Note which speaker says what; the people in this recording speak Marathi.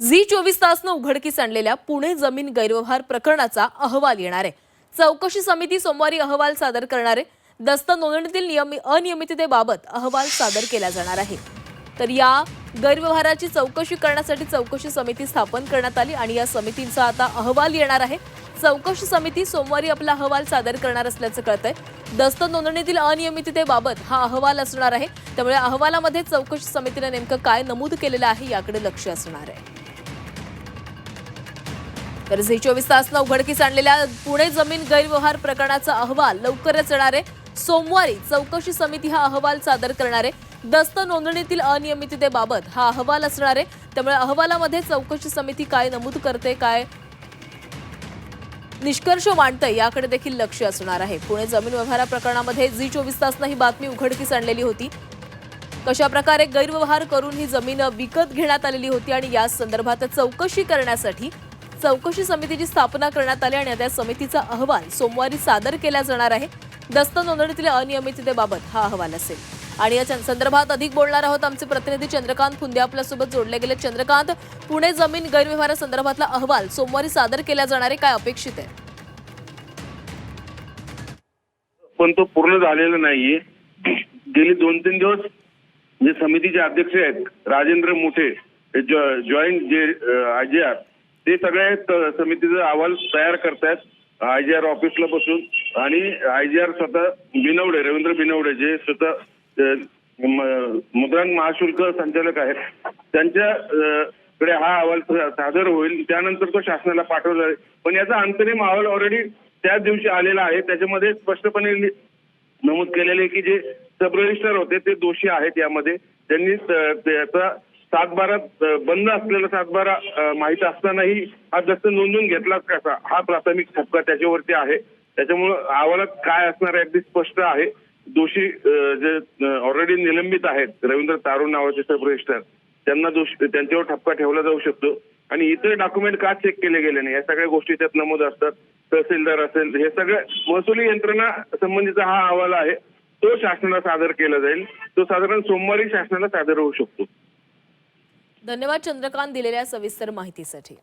Speaker 1: झी चोवीस तासनं उघडकीस आणलेल्या पुणे जमीन गैरव्यवहार प्रकरणाचा अहवाल येणार आहे. चौकशी समिती सोमवारी अहवाल सादर करणार आहे. दस्त नोंदणीतील नियमि अनियमिततेबाबत अहवाल सादर केला जाणार आहे. तर या गैरव्यवहाराची चौकशी करण्यासाठी चौकशी समिती स्थापन करण्यात आली आणि या समितीचा आता अहवाल येणार आहे. चौकशी समिती सोमवारी आपला अहवाल सादर करणार असल्याचं कळतंय. दस्त नोंदणीतील अनियमिततेबाबत हा अहवाल असणार आहे. त्यामुळे अहवालामध्ये चौकशी समितीनं नेमकं काय नमूद केलेलं आहे याकडे लक्ष असणार आहे. तर झी चोवीस तासनं उघडकीस आणलेल्या पुणे जमीन गैरव्यवहार प्रकरणाचा अहवाल लवकरच येणार आहे. सोमवारी चौकशी समिती हा अहवाल सादर करणार आहे. दस्त नोंदणीतील अनियमिततेबाबत हा अहवाल असणार आहे. त्यामुळे अहवालामध्ये चौकशी समिती काय नमूद करते काय निष्कर्ष मांडतंय याकडे देखील लक्ष असणार आहे. पुणे जमीन व्यवहारा प्रकरणामध्ये झी चोवीस तासनं ही बातमी उघडकीस आणलेली होती. कशा प्रकारे गैरव्यवहार करून ही जमीन विकत घेण्यात आलेली होती आणि या संदर्भात चौकशी करण्यासाठी चौकशी समितीची स्थापना करण्यात आली आणि त्या समितीचा अहवाल सोमवारी सादर केला जाणार आहे. दस्त नोंदणीतील अनियमिततेबाबत हा अहवाल असेल. आणि या संदर्भात अधिक बोलणार आहोत आमचे प्रतिनिधी चंद्रकांत फुंदे. आपल्यासोबत जोडले गेले चंद्रकांत पुणे जमीन गैरव्यवहारासंदर्भातला अहवाल सोमवारी सादर केला जाणार आहे. काय अपेक्षित आहे?
Speaker 2: पण तो पूर्ण झालेला नाहीये. गेली दोन तीन दिवस जे समितीचे अध्यक्ष आहेत राजेंद्र मोठे जॉईंट जे आय आर ते सगळे समितीचा अहवाल तयार करतायत आयजीआर ऑफिसला बसून. आणि आयजीआर स्वतः बिनवडे रवींद्र बिनवडे जे स्वतः मुद्रांक महाशुल्क संचालक आहेत त्यांच्या कडे हा अहवाल सादर होईल. त्यानंतर तो शासनाला पाठवला जाईल. पण याचा अंतरिम अहवाल ऑलरेडी त्याच दिवशी आलेला आहे. त्याच्यामध्ये स्पष्टपणे नमूद केलेले की जे सब रजिस्टर होते ते दोषी आहेत यामध्ये. त्यांनी त्याचा सातबारा बंद असलेला सातबारा माहीत माहीत असतानाही हा दस्त नोंदवून घेतला कसा? हा प्राथमिक ठपका त्याच्यावरती आहे. त्याच्यामुळं अहवालात काय असणार आहे अगदी स्पष्ट आहे. दोषी जे ऑलरेडी निलंबित आहेत रवींद्र तारून नावाचे सब रजिस्टर त्यांना दोष त्यांच्यावर ठपका ठेवला जाऊ शकतो. आणि इतर डॉक्युमेंट का चेक केले गेले नाही? या सगळ्या गोष्टी त्यात नमूद असतात. तहसीलदार असेल हे सगळं महसुली यंत्रणा संबंधीचा हा अहवाल आहे. तो शासनाला सादर केला जाईल. तो साधारण सोमवारी शासनाला सादर होऊ शकतो.
Speaker 1: धन्यवाद चंद्रकांत दिलेल्या सविस्तर माहितीसाठी.